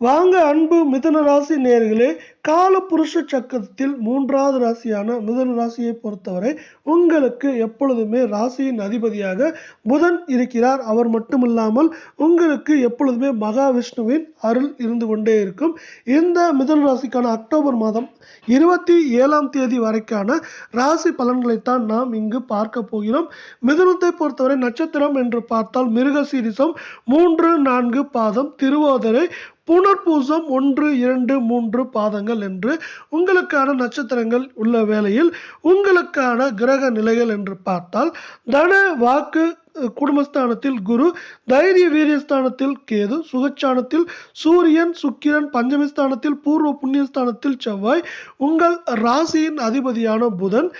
வாங்க அன்பு மிதன ராசி நேர்களே காலபுருஷ சக்கரத்தில் மூன்றாவது ராசியான மிதன ராசியை பொறுத்தவரை உங்களுக்கு எப்பொழுதுமே ராசியின் அதிபதியாக புதன் இருக்கிறார். அவர் மட்டுமில்லாமல் உங்களுக்கு எப்பொழுதுமே மகாவிஷ்ணுவின் அருள் இருந்து கொண்டே இருக்கும். இந்த மிதன ராசிக்கான அக்டோபர் மாதம் இருபத்தி ஏழாம் தேதி வரைக்கான ராசி பலன்களைத்தான் நாம் இங்கு பார்க்க போகிறோம். மிதுனத்தை பொறுத்தவரை நட்சத்திரம் என்று பார்த்தால் மிருகசீரிசம் மூன்று நான்கு பாதம் திருவோதரை புனர்பூசம் ஒன்று இரண்டு மூன்று பாதங்கள் என்று உங்களுக்கான நட்சத்திரங்கள் உள்ள வேளையில் உங்களுக்கான கிரக நிலைகள் என்று பார்த்தால் தன வாக்கு குடும்பஸ்தானத்தில் குரு தைரிய வீரியஸ்தானத்தில் கேது சுகச்சானத்தில் சூரியன் சுக்கிரன் பஞ்சமிஸ்தானத்தில் பூர்வ புண்ணியஸ்தானத்தில் செவ்வாய் உங்கள் ராசியின் அதிபதியான புதன்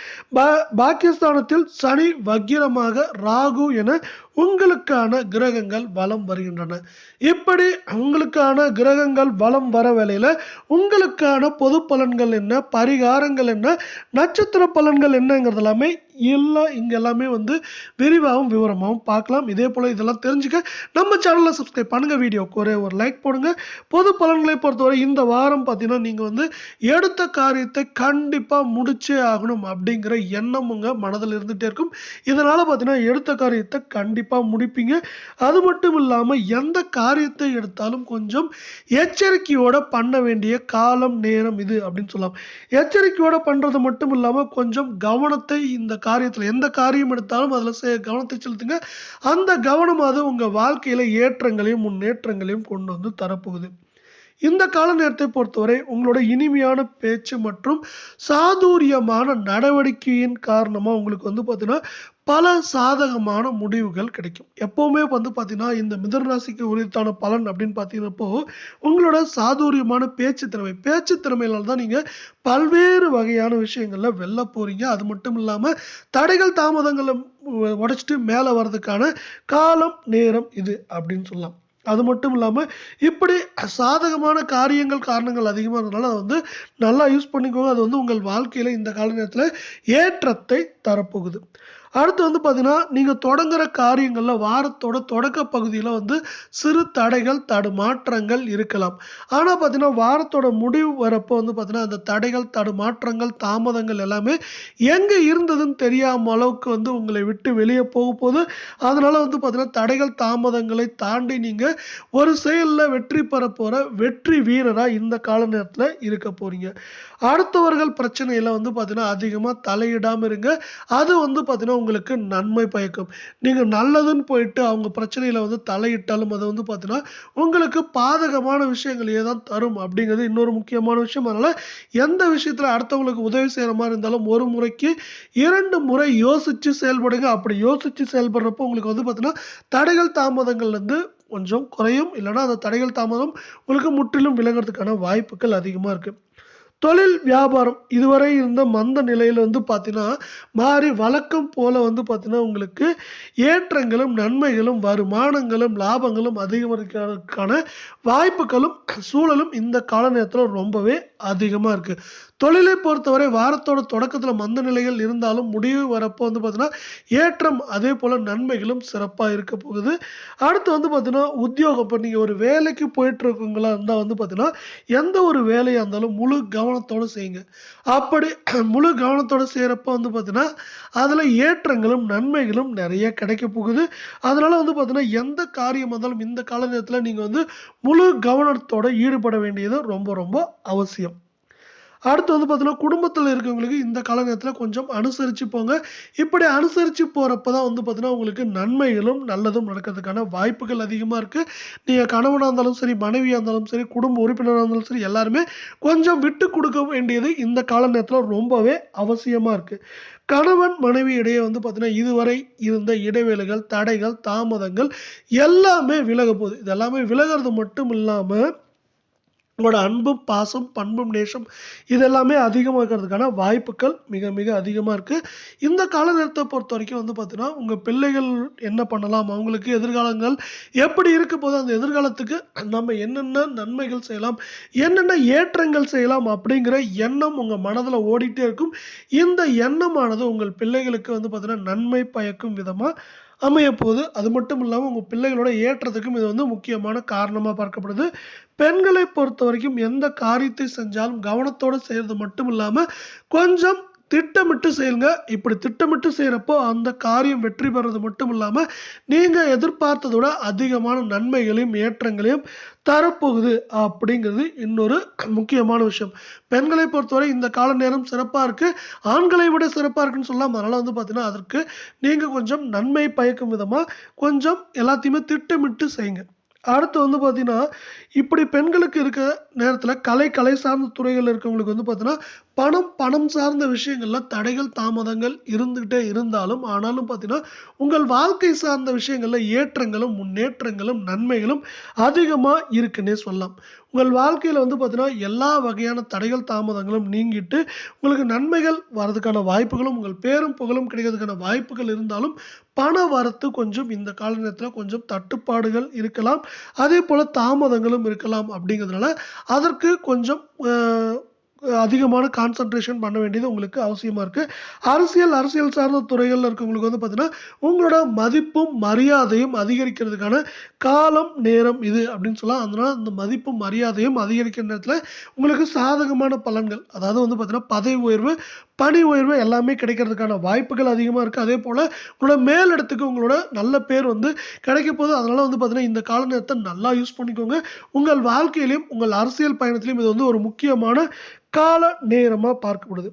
பாக்கியஸ்தானத்தில் சனி வக்கிரமாக ராகு என உங்களுக்கான கிரகங்கள் வலம் வருகின்றன. இப்படி உங்களுக்கான கிரகங்கள் வலம் வர வேளையில உங்களுக்கான பொது பலன்கள் என்ன பரிகாரங்கள் என்ன நட்சத்திர பலன்கள் என்னங்கிறது எல்லாமே எல்லாம் இங்கே எல்லாமே வந்து விரிவாகவும் விவரமாகவும் பார்க்கலாம். இதே போல் இதெல்லாம் தெரிஞ்சுக்க நம்ம சேனலை சப்ஸ்கிரைப் பண்ணுங்க. வீடியோக்கு ஒரே ஒரு லைக் போடுங்க. பொது பலன்களை பொறுத்தவரை இந்த வாரம் பார்த்தீங்கன்னா நீங்கள் வந்து எடுத்த காரியத்தை கண்டிப்பாக முடிச்சே ஆகணும் அப்படிங்கிற எண்ணம் உங்கள் மனதில் இருந்துகிட்டே இருக்கும். இதனால் பார்த்தீங்கன்னா எடுத்த காரியத்தை கண்டிப்பாக முடிப்பீங்க. அது மட்டும் இல்லாமல் எந்த காரியத்தை எடுத்தாலும் கொஞ்சம் எச்சரிக்கையோட பண்ண வேண்டிய காலம் நேரம் இது அப்படின்னு சொல்லலாம். எச்சரிக்கையோட பண்ணுறது மட்டும் இல்லாமல் கொஞ்சம் கவனத்தை இந்த காரியத்தில் எந்த காரியம் எடுத்தாலும் அதுல கவனத்தை செலுத்துங்க. அந்த கவனம் அது உங்க வாழ்க்கையில ஏற்றங்களையும் முன்னேற்றங்களையும் கொண்டு வந்து தரப்போகுது. இந்த கால நேரத்தை பொறுத்தவரை உங்களோட இனிமையான பேச்சு மற்றும் சாதுரியமான நடவடிக்கையின் காரணமா உங்களுக்கு வந்து பார்த்தீங்கன்னா பல சாதகமான முடிவுகள் கிடைக்கும். எப்போவுமே வந்து பார்த்தீங்கன்னா இந்த மிதனராசிக்கு உரித்தான பலன் அப்படின்னு பார்த்தீங்கன்னப்போ உங்களோட சாதுரியமான பேச்சு திறமை. பேச்சு திறமையினால் தான் நீங்கள் பல்வேறு வகையான விஷயங்களில் வெல்ல போகிறீங்க அது மட்டும் இல்லாமல் தடைகள் தாமதங்களை உடச்சிட்டு உடைச்சிட்டு மேலே வர்றதுக்கான காலம் நேரம் இது அப்படின்னு சொல்லலாம். அது மட்டும் இல்லாமல் இப்படி சாதகமான காரியங்கள் காரணங்கள் அதிகமாக இருந்தனால அதை வந்து நல்லா யூஸ் பண்ணிக்கோங்க. அது வந்து உங்கள் வாழ்க்கையில் இந்த கால நேரத்தில் ஏற்றத்தை தரப்போகுது. அடுத்து வந்து பார்த்தீங்கன்னா நீங்கள் தொடங்குற காரியங்களில் வாரத்தோட தொடக்க பகுதியில் வந்து சிறு தடைகள் தடுமாற்றங்கள் இருக்கலாம். ஆனால் பார்த்தீங்கன்னா வாரத்தோட முடிவு வரப்போ வந்து பார்த்தீங்கன்னா அந்த தடைகள் தடுமாற்றங்கள் தாமதங்கள் எல்லாமே எங்கே இருந்ததுன்னு தெரியாம அளவுக்கு வந்து உங்களை விட்டு வெளியே போக போது அதனால் வந்து பார்த்தீங்கன்னா தடைகள் தாமதங்களை தாண்டி நீங்கள் ஒரு செயலில் வெற்றி பெற போகிற வெற்றி வீரராக இந்த கால நேரத்தில் இருக்க போகிறீங்க அடுத்தவர்கள் பிரச்சனையில் வந்து பார்த்தீங்கன்னா அதிகமாக தலையிடாமல் இருங்க. அது வந்து பார்த்தீங்கன்னா உங்களுக்கு நன்மை பயக்கும். நீங்கள் நல்லதுன்னு போயிட்டு அவங்க பிரச்சனையில வந்து தலையிட்டாலும் அதை வந்து பார்த்தீங்கன்னா உங்களுக்கு பாதகமான விஷயங்களையே தான் தரும் அப்படிங்கிறது இன்னொரு முக்கியமான விஷயம். அதனால எந்த விஷயத்துல அடுத்தவங்களுக்கு உதவி செய்யற மாதிரி இருந்தாலும் ஒரு முறைக்கு இரண்டு முறை யோசிச்சு செயல்படுங்க. அப்படி யோசித்து செயல்படுறப்போ உங்களுக்கு வந்து பார்த்தீங்கன்னா தடைகள் தாமதங்கள்ல இருந்து கொஞ்சம் குறையும். இல்லைன்னா அந்த தடைகள் தாமதம் உங்களுக்கு முற்றிலும் விளங்குறதுக்கான வாய்ப்புகள் அதிகமாக இருக்கு. தொழில் வியாபாரம். இதுவரை இருந்த மந்த நிலையில் வந்து பார்த்தீங்கன்னா மாறி வழக்கம் போல் வந்து பார்த்தீங்கன்னா உங்களுக்கு ஏற்றங்களும் நன்மைகளும் வருமானங்களும் லாபங்களும் அதிகரிக்கிறதுக்கான வாய்ப்புகளும் சூழலும் இந்த கால நேரத்தில் ரொம்பவே அதிகமாக இருக்கு. தொழிலை பொறுத்தவரை வாரத்தோட தொடக்கத்தில் மந்த நிலைகள் இருந்தாலும் முடிவு வரப்போ வந்து பார்த்தீங்கன்னா ஏற்றம் அதே போல நன்மைகளும் சிறப்பாக இருக்க போகுது. அடுத்து வந்து பார்த்தீங்கன்னா உத்தியோகம். இப்போ நீங்கள் ஒரு வேலைக்கு போயிட்டு இருக்கவங்களா இருந்தால் வந்து பார்த்தீங்கன்னா எந்த ஒரு வேலையாக இருந்தாலும் முழு கவனத்தோடு செய்யுங்க. அப்படி முழு கவனத்தோடு செய்கிறப்ப வந்து பார்த்தீங்கன்னா அதில் ஏற்றங்களும் நன்மைகளும் நிறைய கிடைக்க போகுது. அதனால வந்து பார்த்தீங்கன்னா எந்த காரியம் இருந்தாலும் இந்த கால நேரத்தில் நீங்கள் வந்து முழு கவனத்தோட ஈடுபட வேண்டியது ரொம்ப ரொம்ப அவசியம். அடுத்து வந்து பார்த்தீங்கன்னா குடும்பத்தில் இருக்கவங்களுக்கு இந்த கால நேரத்தில் கொஞ்சம் அனுசரித்து போங்க. இப்படி அனுசரித்து போகிறப்ப தான் வந்து பார்த்தீங்கன்னா உங்களுக்கு நன்மைகளும் நல்லதும் நடக்கிறதுக்கான வாய்ப்புகள் அதிகமாக இருக்குது நீங்கள் கணவனாக இருந்தாலும் சரி மனைவியாக இருந்தாலும் சரி குடும்ப உறுப்பினராக இருந்தாலும் சரி எல்லாருமே கொஞ்சம் விட்டு கொடுக்க வேண்டியது இந்த கால நேரத்தில் ரொம்பவே அவசியமாக இருக்குது கணவன் மனைவி இடையே வந்து பார்த்தீங்கன்னா இதுவரை இருந்த இடைவேளைகள் தடைகள் தாமதங்கள் எல்லாமே விலக போகுது. இது எல்லாமே விலகிறது மட்டும் இல்லாமல் உங்களோட அன்பும் பாசம் பண்பும் நேசம் இது எல்லாமே அதிகமாகிறதுக்கான வாய்ப்புகள் மிக மிக அதிகமாக இருக்குது இந்த கால நேரத்தை பொறுத்த வரைக்கும் வந்து பார்த்தீங்கன்னா உங்கள் பிள்ளைகள் என்ன பண்ணலாம் அவங்களுக்கு எதிர்காலங்கள் எப்படி இருக்க போது அந்த எதிர்காலத்துக்கு நம்ம என்னென்ன நன்மைகள் செய்யலாம் என்னென்ன ஏற்றங்கள் செய்யலாம் அப்படிங்கிற எண்ணம் உங்கள் மனதில் ஓடிட்டே இருக்கும். இந்த எண்ணமானது உங்கள் பிள்ளைகளுக்கு வந்து பார்த்தீங்கன்னா நன்மை பயக்கும் விதமாக அமையப்போகுது. அது மட்டும் இல்லாமல் உங்கள் பிள்ளைகளோட ஏற்றத்துக்கும் இது வந்து முக்கியமான காரணமாக பார்க்கப்படுது. பெண்களை பொறுத்த வரைக்கும் எந்த காரியத்தை செஞ்சாலும் கவனத்தோடு செய்கிறது மட்டும் இல்லாமல் கொஞ்சம் திட்டமிட்டு செய்யுங்க. இப்படி திட்டமிட்டு செய்கிறப்போ அந்த காரியம் வெற்றி பெறது மட்டும் இல்லாமல் நீங்கள் எதிர்பார்த்ததோட அதிகமான நன்மைகளையும் ஏற்றங்களையும் தரப்போகுது அப்படிங்கிறது இன்னொரு முக்கியமான விஷயம். பெண்களை பொறுத்தவரை இந்த கால நேரம் சிறப்பாக இருக்குது ஆண்களை விட சிறப்பாக இருக்குன்னு சொல்லலாம். அதனால் வந்து பார்த்தீங்கன்னா அதற்கு நீங்கள் கொஞ்சம் நன்மை பயக்கும் விதமாக கொஞ்சம் எல்லாத்தையுமே திட்டமிட்டு செய்யுங்க. அடுத்து வந்து பார்த்தீங்கன்னா இப்படி பெண்களுக்கு இருக்க நேரத்தில் கலை கலை சார்ந்த துறைகள் இருக்கவங்களுக்கு வந்து பார்த்தீங்கன்னா பணம் பணம் சார்ந்த விஷயங்களில் தடைகள் தாமதங்கள் இருந்துகிட்டே இருந்தாலும் ஆனாலும் பார்த்தீங்கன்னா உங்கள் வாழ்க்கை சார்ந்த விஷயங்களில் ஏற்றங்களும் முன்னேற்றங்களும் நன்மைகளும் அதிகமாக இருக்குன்னே சொல்லலாம். உங்கள் வாழ்க்கையில் வந்து பார்த்தீங்கன்னா எல்லா வகையான தடைகள் தாமதங்களும் நீங்கிட்டு உங்களுக்கு நன்மைகள் வர்றதுக்கான வாய்ப்புகளும் உங்கள் பேரும் புகழும் கிடைக்கிறதுக்கான வாய்ப்புகள் இருந்தாலும் பண வரத்து கொஞ்சம் இந்த கால நேரத்தில் கொஞ்சம் தட்டுப்பாடுகள் இருக்கலாம். அதே போல் தாமதங்களும் இருக்கலாம் அப்படிங்கிறதுனால அதற்கு கொஞ்சம் அதிகமான கான்சன்ட்ரேஷன் பண்ண வேண்டியது உங்களுக்கு அவசியமாக இருக்குது அரசியல் அரசியல் சார்ந்த துறைகளில் இருக்கவங்களுக்கு வந்து பார்த்திங்கன்னா உங்களோட மதிப்பும் மரியாதையும் அதிகரிக்கிறதுக்கான காலம் நேரம் இது அப்படின்னு சொல்லலாம். அதனால் இந்த மதிப்பும் மரியாதையும் அதிகரிக்கிற நேரத்தில் உங்களுக்கு சாதகமான பலன்கள் அதாவது வந்து பார்த்திங்கன்னா பதவி உயர்வு பணி உயர்வு எல்லாமே கிடைக்கிறதுக்கான வாய்ப்புகள் அதிகமாக இருக்குது அதே போல் உங்களோட மேலிடத்துக்கு உங்களோட நல்ல பேர் வந்து கிடைக்க போகுது. அதனால் வந்து பார்த்தீங்கன்னா இந்த கால நேரத்தை நல்லா யூஸ் பண்ணிக்கோங்க. உங்கள் வாழ்க்கையிலையும் உங்கள் அரசியல் பயணத்திலையும் இது வந்து ஒரு முக்கியமான கால நேரமாக பார்க்கப்படுது.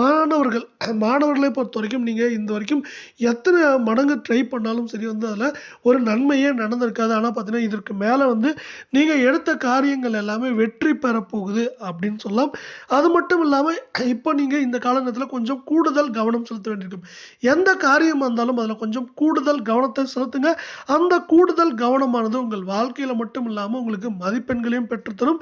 மாணவர்கள் மாணவர்களை பொறுத்த வரைக்கும் நீங்கள் இந்த வரைக்கும் எத்தனை மடங்கு ட்ரை பண்ணாலும் சரி வந்து அதில் ஒரு நன்மையே நடந்திருக்காது. ஆனால் பார்த்தீங்கன்னா இதற்கு மேலே வந்து நீங்கள் எடுத்த காரியங்கள் எல்லாமே வெற்றி பெறப்போகுது அப்படின்னு சொல்லலாம். அது மட்டும் இல்லாமல் இப்போ நீங்கள் இந்த காலகட்டத்தில் கொஞ்சம் கூடுதல் கவனம் செலுத்த வேண்டியிருக்கும். எந்த காரியமாக இருந்தாலும் அதில் கொஞ்சம் கூடுதல் கவனத்தை செலுத்துங்க. அந்த கூடுதல் கவனமானது உங்கள் வாழ்க்கையில் மட்டும் இல்லாமல் உங்களுக்கு மதிப்பெண்களையும் பெற்றுத்தரும்.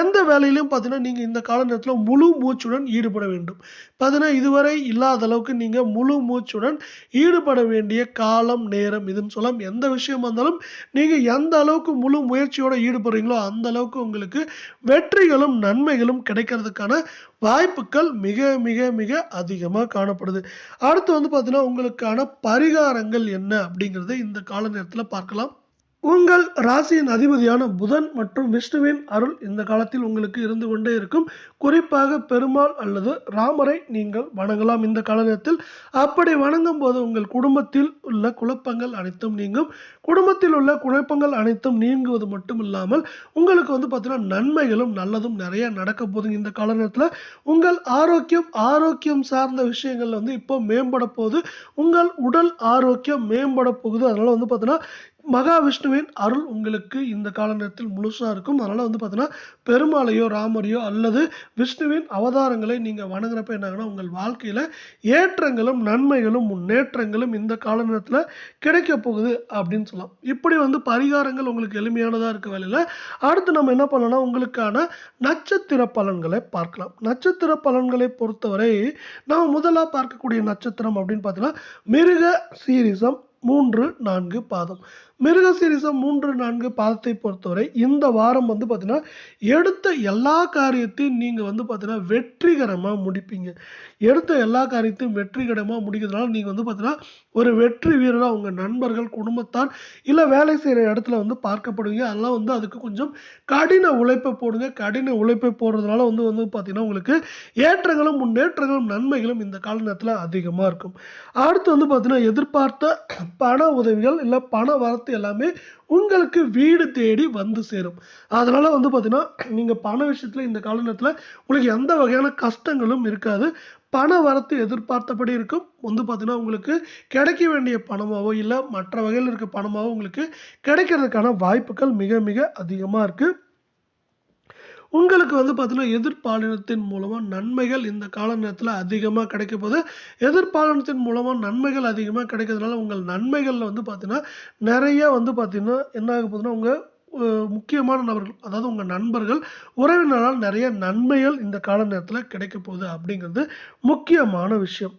எந்த வேலையிலையும் பார்த்தீங்கன்னா நீங்கள் இந்த கால நேரத்தில் முழு மூச்சுடன் ஈடுபட வேண்டும். பார்த்தீங்கன்னா இதுவரை இல்லாத அளவுக்கு நீங்கள் முழு மூச்சுடன் ஈடுபட வேண்டிய காலம் நேரம் இதுன்னு சொல்லலாம். எந்த விஷயமா இருந்தாலும் நீங்கள் எந்த அளவுக்கு முழு முயற்சியோடு ஈடுபடுறீங்களோ அந்த அளவுக்கு உங்களுக்கு வெற்றிகளும் நன்மைகளும் கிடைக்கிறதுக்கான வாய்ப்புகள் மிக மிக மிக அதிகமாக காணப்படுது. அடுத்து வந்து பார்த்தீங்கன்னா உங்களுக்கான பரிகாரங்கள் என்ன அப்படிங்கிறத இந்த கால நேரத்தில் பார்க்கலாம். உங்கள் ராசியின் அதிபதியான புதன் மற்றும் விஷ்ணுவின் அருள் இந்த காலத்தில் உங்களுக்கு இருந்து கொண்டே இருக்கும். குறிப்பாக பெருமாள் அல்லது ராமரை நீங்கள் வணங்கலாம். இந்த காலகட்டத்தில் அப்படி வணங்கும் போது உங்கள் குடும்பத்தில் உள்ள குழப்பங்கள் அனைத்தும் நீங்கும். குடும்பத்தில் உள்ள குழப்பங்கள் அனைத்தும் நீங்குவது மட்டும் இல்லாமல் உங்களுக்கு வந்து பார்த்தீங்கன்னா நன்மைகளும் நல்லதும் நிறைய நடக்க போதுங்க இந்த காலகட்டத்தில் உங்கள் ஆரோக்கியம் ஆரோக்கியம் சார்ந்த விஷயங்கள் வந்து இப்போ மேம்பட போகுது. உங்கள் உடல் ஆரோக்கியம் மேம்பட போகுது. அதனால் வந்து பார்த்தீங்கன்னா மகாவிஷ்ணுவின் அருள் உங்களுக்கு இந்த கால நேரத்தில் முழுசாக இருக்கும். அதனால் வந்து பார்த்தீங்கன்னா பெருமாளையோ ராமரையோ அல்லது விஷ்ணுவின் அவதாரங்களை நீங்கள் வணங்குறப்ப என்னாகனா உங்கள் வாழ்க்கையில் ஏற்றங்களும் நன்மைகளும் முன்னேற்றங்களும் இந்த கால நேரத்தில் கிடைக்க போகுது அப்படின்னு சொல்லலாம். இப்படி வந்து பரிகாரங்கள் உங்களுக்கு எளிமையானதாக இருக்க வேலையில். அடுத்து நம்ம என்ன பண்ணலாம் உங்களுக்கான நட்சத்திர பலன்களை பார்க்கலாம். நட்சத்திர பலன்களை பொறுத்தவரை நாம் முதலாக பார்க்கக்கூடிய நட்சத்திரம் அப்படின்னு பார்த்தீங்கன்னா மிருக சீரிசம் மூன்று நான்கு பாதம். மிருக சீரிசம் மூன்று நான்கு பாதத்தை பொறுத்தவரை இந்த வாரம் வந்து பார்த்தீங்கன்னா எடுத்த எல்லா காரியத்தையும் நீங்கள் வந்து பார்த்தீங்கன்னா வெற்றிகரமாக முடிப்பீங்க. எடுத்த எல்லா காரியத்தையும் வெற்றிகரமாக முடிக்கிறதுனால நீங்கள் வந்து பார்த்தீங்கன்னா ஒரு வெற்றி வீரராக உங்கள் நண்பர்கள் குடும்பத்தார் இல்லை வேலை செய்கிற இடத்துல வந்து பார்க்கப்படுவீங்க. அதெல்லாம் வந்து அதுக்கு கொஞ்சம் கடின உழைப்பை போடுங்க. கடின உழைப்பை போடுறதுனால வந்து வந்து பார்த்தீங்கன்னா உங்களுக்கு ஏற்றங்களும் முன்னேற்றங்களும் நன்மைகளும் இந்த கால நேரத்தில் அதிகமாக இருக்கும். அடுத்து வந்து பார்த்தீங்கன்னா எதிர்பார்த்த பண உதவிகள் இல்லை பண வரத்து எல்லாமே உங்களுக்கு வீடு தேடி வந்து சேரும். அதனால வந்து பார்த்தீங்கன்னா நீங்கள் பண விஷயத்தில் இந்த கால உங்களுக்கு எந்த வகையான கஷ்டங்களும் இருக்காது. பண வரத்து எதிர்பார்த்தபடி இருக்கும். வந்து பார்த்தீங்கன்னா உங்களுக்கு கிடைக்க வேண்டிய பணமாவோ இல்லை மற்ற வகையில் இருக்க பணமாவோ உங்களுக்கு கிடைக்கிறதுக்கான வாய்ப்புகள் மிக மிக அதிகமாக இருக்குது உங்களுக்கு வந்து பார்த்தீங்கன்னா எதிர்பாலினத்தின் மூலமாக நன்மைகள் இந்த கால நேரத்தில் அதிகமாக கிடைக்க போது எதிர்பாலினத்தின் மூலமாக நன்மைகள் அதிகமாக கிடைக்கிறதுனால உங்கள் நன்மைகளில் வந்து பார்த்தீங்கன்னா நிறைய வந்து பார்த்தீங்கன்னா என்ன ஆக போகுதுன்னா உங்கள் முக்கியமான நபர்கள் அதாவது உங்கள் நண்பர்கள் உறவினரால் நிறைய நன்மைகள் இந்த கால நேரத்தில் கிடைக்க போகுது அப்படிங்கிறது முக்கியமான விஷயம்.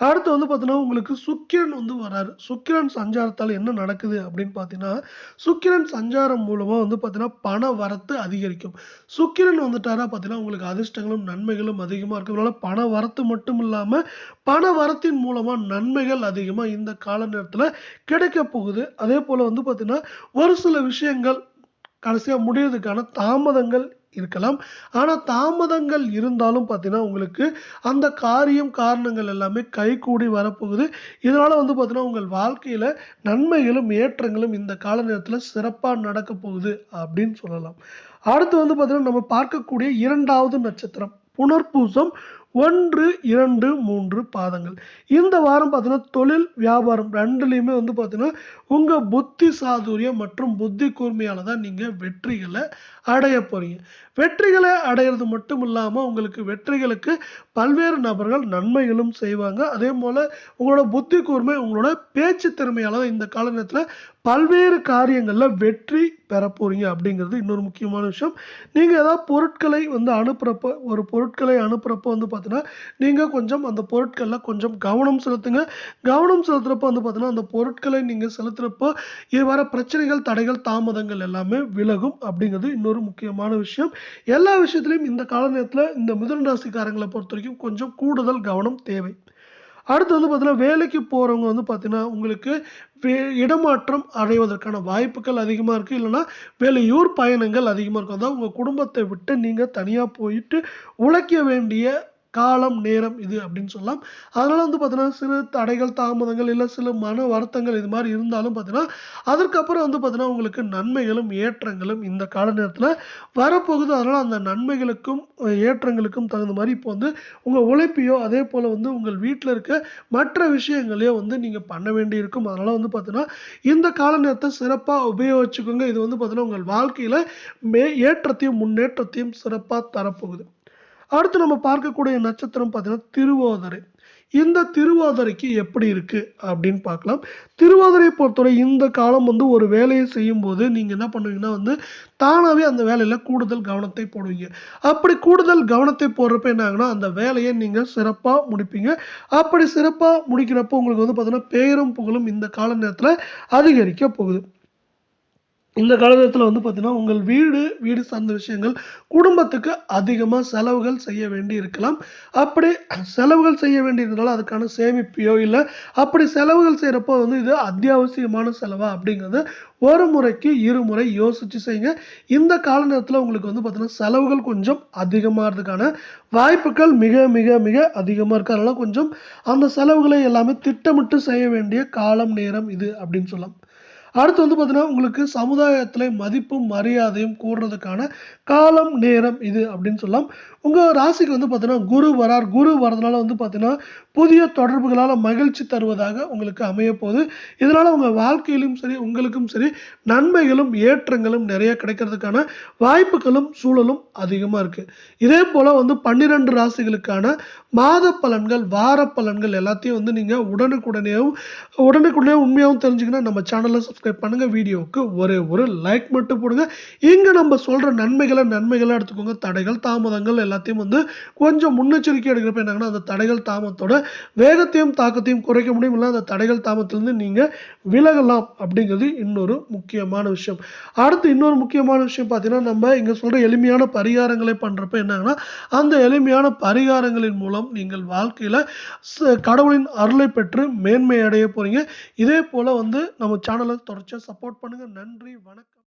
அடுத்து வந்து பார்த்தீங்கன்னா, உங்களுக்கு சுக்கிரன் வந்து வராரு. சுக்கிரன் சஞ்சாரத்தால் என்ன நடக்குது அப்படின்னு பார்த்தீங்கன்னா, சுக்கிரன் சஞ்சாரம் மூலமாக வந்து பார்த்தீங்கன்னா, பண வரத்து அதிகரிக்கும். சுக்கிரன் வந்துட்டாரா பார்த்தீங்கன்னா, உங்களுக்கு அதிர்ஷ்டங்களும், நன்மைகளும் அதிகமாக இருக்கும். இதனால பண வரத்து மட்டும் இல்லாமல் பண வரத்தின் மூலமாக நன்மைகள் அதிகமாக இந்த கால நேரத்தில் கிடைக்க போகுது. அதேபோல வந்து பார்த்தீங்கன்னா, ஒரு சில விஷயங்கள் கடைசியாக முடியறதுக்கான தாமதங்கள் இருக்கலாம். ஆனா தாமதங்கள் இருந்தாலும் பார்த்தீங்கன்னா, உங்களுக்கு அந்த காரியம், காரணங்கள் எல்லாமே கைகூடி வரப்போகுது. இதனால வந்து பார்த்தீங்கன்னா, உங்கள் வாழ்க்கையில நன்மைகளும், ஏற்றங்களும் இந்த கால நேரத்தில் சிறப்பாக நடக்க போகுது அப்படின்னு சொல்லலாம். அடுத்து வந்து பார்த்தீங்கன்னா, நம்ம பார்க்கக்கூடிய இரண்டாவது நட்சத்திரம் புனர்பூசம் 1, 2, 3 பாதங்கள். இந்த வாரம் பார்த்தீங்கன்னா, தொழில், வியாபாரம் ரெண்டுலேயுமே வந்து பார்த்தீங்கன்னா, உங்கள் புத்தி சாதுரியம் மற்றும் புத்தி கூர்மையால் தான் நீங்கள் வெற்றிகளை அடைய போகிறீங்க வெற்றிகளை அடையிறது மட்டும் இல்லாமல் உங்களுக்கு வெற்றிகளுக்கு பல்வேறு நபர்கள் நன்மைகளும் செய்வாங்க. அதே போல் உங்களோட புத்தி கூர்மை, உங்களோட பேச்சு திறமையால தான் இந்த கால பல்வேறு காரியங்களில் வெற்றி பெற போகிறீங்க அப்படிங்கிறது இன்னொரு முக்கியமான விஷயம். நீங்கள் ஏதாவது பொருட்களை வந்து அனுப்புகிறப்ப ஒரு பொருட்களை அனுப்புறப்போ வந்து பார்த்தீங்கன்னா, நீங்கள் கொஞ்சம் அந்த பொருட்கள்ல கொஞ்சம் கவனம் செலுத்துங்க. கவனம் செலுத்துறப்போ வந்து பார்த்தீங்கன்னா, அந்த பொருட்களை நீங்கள் செலுத்துறப்போ இது வர பிரச்சனைகள், தடைகள், தாமதங்கள் எல்லாமே விலகும் அப்படிங்கிறது இன்னொரு முக்கியமான விஷயம். எல்லா விஷயத்துலையும் இந்த கால நேரத்தில் இந்த மிதுன பொறுத்த வரைக்கும் கொஞ்சம் கூடுதல் கவனம் தேவை. அடுத்து வந்து பார்த்தீங்கன்னா, வேலைக்கு போறவங்க வந்து பார்த்தீங்கன்னா, உங்களுக்கு வே இடமாற்றம் அடைவதற்கான வாய்ப்புகள் அதிகமாக இருக்கு. இல்லைன்னா வேலையூர் பயணங்கள் அதிகமாக இருக்கும். அதாவது உங்கள் குடும்பத்தை விட்டு நீங்கள் தனியாக போயிட்டு உழைக்க வேண்டிய காலம், நேரம் இது அப்படின்னு சொல்லலாம். அதனால் வந்து பார்த்தீங்கன்னா, சிறு தடைகள், தாமதங்கள் இல்லை சில மன வருத்தங்கள் இது மாதிரி இருந்தாலும் பார்த்தீங்கன்னா, அதற்கப்புறம் வந்து பார்த்தீங்கன்னா, உங்களுக்கு நன்மைகளும், ஏற்றங்களும் இந்த கால நேரத்தில் வரப்போகுது. அதனால் அந்த நன்மைகளுக்கும், ஏற்றங்களுக்கும் தகுந்த மாதிரி இப்போ வந்து உங்கள் உழைப்பையோ, அதே போல் வந்து உங்கள் வீட்டில் இருக்க மற்ற விஷயங்களையோ வந்து நீங்கள் பண்ண வேண்டியிருக்கும். அதனால் வந்து பார்த்தீங்கன்னா, இந்த கால நேரத்தை சிறப்பாக உபயோகிச்சுக்கோங்க. இது வந்து பார்த்தீங்கன்னா, உங்கள் வாழ்க்கையில் மே ஏற்றத்தையும், முன்னேற்றத்தையும் சிறப்பாக தரப்போகுது. அடுத்து நம்ம பார்க்கக்கூடிய நட்சத்திரம் பார்த்தீங்கன்னா, திருவோதரை இந்த திருவாதிரைக்கு எப்படி இருக்கு அப்படின்னு பார்க்கலாம். திருவாதிரையை பொறுத்தவரை இந்த காலம் வந்து ஒரு வேலையை செய்யும்போது, நீங்க என்ன பண்ணுவீங்கன்னா வந்து, தானாவே அந்த வேலையில கூடுதல் கவனத்தை போடுவீங்க. அப்படி கூடுதல் கவனத்தை போடுறப்ப என்ன ஆகும்னா, அந்த வேலையை நீங்க சிறப்பா முடிப்பீங்க. அப்படி சிறப்பா முடிக்கிறப்போ உங்களுக்கு வந்து பார்த்தீங்கன்னா, பேரும் புகழும் இந்த கால நேரத்தில் அதிகரிக்க போகுது. இந்த காலகட்டத்தில் வந்து பார்த்தீங்கன்னா, உங்கள் வீடு, வீடு சார்ந்த விஷயங்கள், குடும்பத்துக்கு அதிகமாக செலவுகள் செய்ய வேண்டி இருக்கலாம். அப்படி செலவுகள் செய்ய வேண்டியதுனால அதுக்கான சேமிப்பையோ, இல்லை அப்படி செலவுகள் செய்கிறப்போ வந்து இது அத்தியாவசியமான செலவா அப்படிங்கிறது ஒரு முறைக்கு இருமுறை யோசித்து செய்யுங்க. இந்த கால உங்களுக்கு வந்து பார்த்திங்கன்னா செலவுகள் கொஞ்சம் அதிகமாகிறதுக்கான வாய்ப்புகள் மிக, மிக, மிக அதிகமாக இருக்கு. கொஞ்சம் அந்த செலவுகளை எல்லாமே திட்டமிட்டு செய்ய வேண்டிய காலம், நேரம் இது அப்படின்னு சொல்லலாம். அடுத்து வந்து பார்த்தீங்கன்னா, உங்களுக்கு சமுதாயத்தில் மதிப்பும், மரியாதையும் கூடுறதுக்கான காலம், நேரம் இது அப்படின்னு சொல்லலாம். உங்கள் ராசிக்கு வந்து பார்த்தீங்கன்னா, குரு வரார். குரு வரதுனால வந்து பார்த்தீங்கன்னா, புதிய தொடர்புகளால் மகிழ்ச்சி தருவதாக உங்களுக்கு அமையப்போகுது. இதனால் உங்கள் வாழ்க்கையிலும் சரி, உங்களுக்கும் சரி நன்மைகளும், ஏற்றங்களும் நிறைய கிடைக்கிறதுக்கான வாய்ப்புகளும், சூழலும் அதிகமாக இருக்குது இதே போல் வந்து 12 ராசிகளுக்கான மாத பலன்கள், வார பலன்கள் எல்லாத்தையும் வந்து நீங்கள் உடனுக்குடனேயும் உடனுக்குடனே உண்மையாகவும் தெரிஞ்சுக்கணும்னா நம்ம சேனலை சப்ஸ்கிரைப் பண்ணுங்கள் வீடியோவுக்கு ஒரே ஒரு லைக் மட்டும் போடுங்க. இங்கே நம்ம சொல்கிற நன்மைகளை நன்மைகளாக எடுத்துக்கோங்க. தடைகள், தாமதங்கள் எல்லாம் எல்லாத்தையும் வந்து கொஞ்சம் முன்னெச்சரிக்கை எடுக்கிறப்ப என்னங்கன்னா அந்த தடைகள், தாமத்தோட வேகத்தையும், தாக்கத்தையும் குறைக்க முடியும். இல்லை அந்த தடைகள், தாமத்திலிருந்து நீங்க விலகலாம் அப்படிங்கிறது இன்னொரு முக்கியமான விஷயம். அடுத்து இன்னொரு முக்கியமான விஷயம் பார்த்தீங்கன்னா, நம்ம இங்க சொல்ற எளிமையான பரிகாரங்களை பண்றப்ப என்னங்கன்னா அந்த எளிமையான பரிகாரங்களின் மூலம் நீங்கள் வாழ்க்கையில கடவுளின் அருளை பெற்று மேன்மை அடைய போறீங்க. இதேபோல வந்து நம்ம சேனலை தொடர்ச்சியாக சப்போர்ட் பண்ணுங்க. நன்றி, வணக்கம்.